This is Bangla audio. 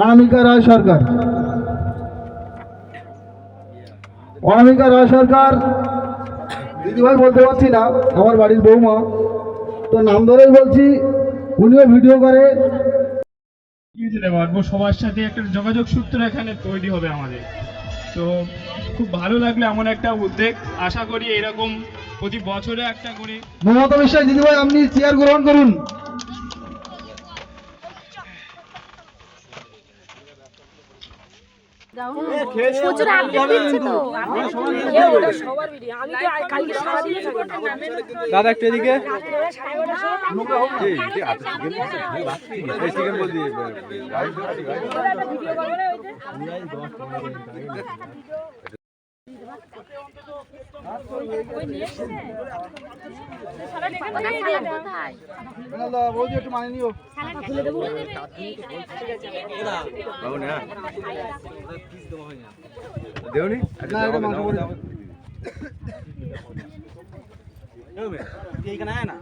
অনামিকা রায় সরকার। অনামিকা রায় সরকার দিদিভাই বলতে পারছি না আমার বাড়ির বৌমা তো নাম ধরেই বলছি উনিও ভিডিও করে। পারব সবার সাথে একটা যোগাযোগ সূত্র এখানে তৈরি হবে আমাদের। তো খুব ভালো লাগল এমন একটা উদ্যোগ। আশা করি এরকম প্রতি বছরে একটা করে মমতা বিশ্বাস দিদিভাই আপনি চেয়ার গ্রহণ করুন। দাদা একটু এদিকে রাত্রে সাড়ে বৌদি একটু মানে নিও দেওনি। এইখানে আয় না